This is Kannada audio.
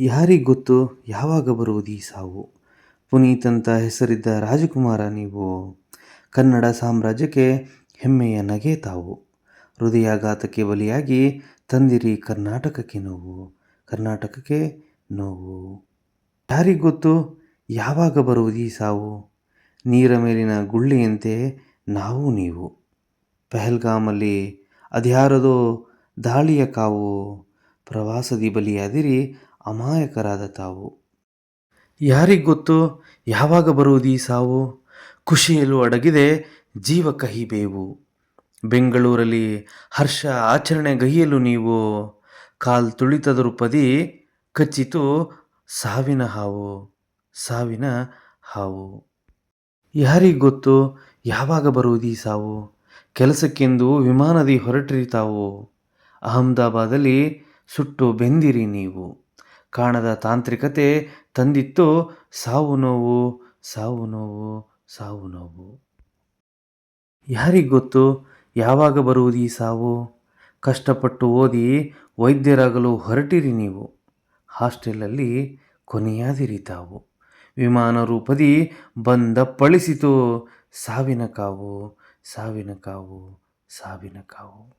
ಯಾರಿಗೊತ್ತು ಯಾವಾಗ ಬರುವುದು ಈ ಸಾವು? ಪುನೀತ್ ಅಂತ ಹೆಸರಿದ್ದ ರಾಜಕುಮಾರ ನೀವು? ಕನ್ನಡ ಸಾಮ್ರಾಜ್ಯಕ್ಕೆ ಹೆಮ್ಮೆಯ ನಗೆ ತಾವು. ಹೃದಯಾಘಾತಕ್ಕೆ ಬಲಿಯಾಗಿ ತಂದಿರಿ ಕರ್ನಾಟಕಕ್ಕೆ ನೋವು. ಕರ್ನಾಟಕಕ್ಕೆ ನೋವು. ಯಾರಿಗೊತ್ತು ಯಾವಾಗ ಬರುವುದು ಈ ಸಾವು? ನೀರ ಮೇಲಿನ ಗುಳ್ಳೆಯಂತೆ ನಾವು ನೀವು. ಪೆಹಲ್ಗಾಮಲ್ಲಿ ಅದ್ಯಾರದೋ ದಾಳಿಯ ಕಾವು. ಪ್ರವಾಸದಿ ಬಲಿಯಾದಿರಿ ಅಮಾಯಕರಾದ ತಾವು. ಯಾರಿಗೊತ್ತು ಯಾವಾಗ ಬರುವುದು ಸಾವು? ಖುಷಿಯಲ್ಲೂ ಅಡಗಿದೆ ಜೀವ ಕಹಿಬೇವು ಬೆಂಗಳೂರಲ್ಲಿ ಹರ್ಷ ಆಚರಣೆ ಗಹಿಯಲು ನೀವು. ಕಾಲ್ ತುಳಿತದರು ಪದಿ ಕಚ್ಚಿತು ಸಾವಿನ ಹಾವು ಸಾವಿನ ಹಾವು. ಯಾರಿಗೊತ್ತು ಯಾವಾಗ ಬರುವುದು ಸಾವು? ಕೆಲಸಕ್ಕೆಂದು ವಿಮಾನದಿ ಹೊರಟ್ರಿ ತಾವು. ಅಹಮದಾಬಾದಲ್ಲಿ ಸುಟ್ಟು ಬೆಂದಿರಿ ನೀವು. ಕಾಣದ ತಾಂತ್ರಿಕತೆ ತಂದಿತ್ತು. ಸಾವು ನೋವು ಸಾವು ನೋವು ಸಾವು ನೋವು. ಯಾರಿಗೊತ್ತು ಯಾವಾಗ ಬರುವುದು ಈ ಸಾವು? ಕಷ್ಟಪಟ್ಟು ಓದಿ ವೈದ್ಯರಾಗಲು ಹೊರಟಿರಿ ನೀವು. ಹಾಸ್ಟೆಲಲ್ಲಿ ಕೊನೆಯಾದಿರಿ ತಾವು. ವಿಮಾನ ರೂಪದಿ ಬಂದ ಪಳಿಸಿತು ಸಾವಿನ ಕಾವು ಸಾವಿನ ಕಾವು ಸಾವಿನ ಕಾವು.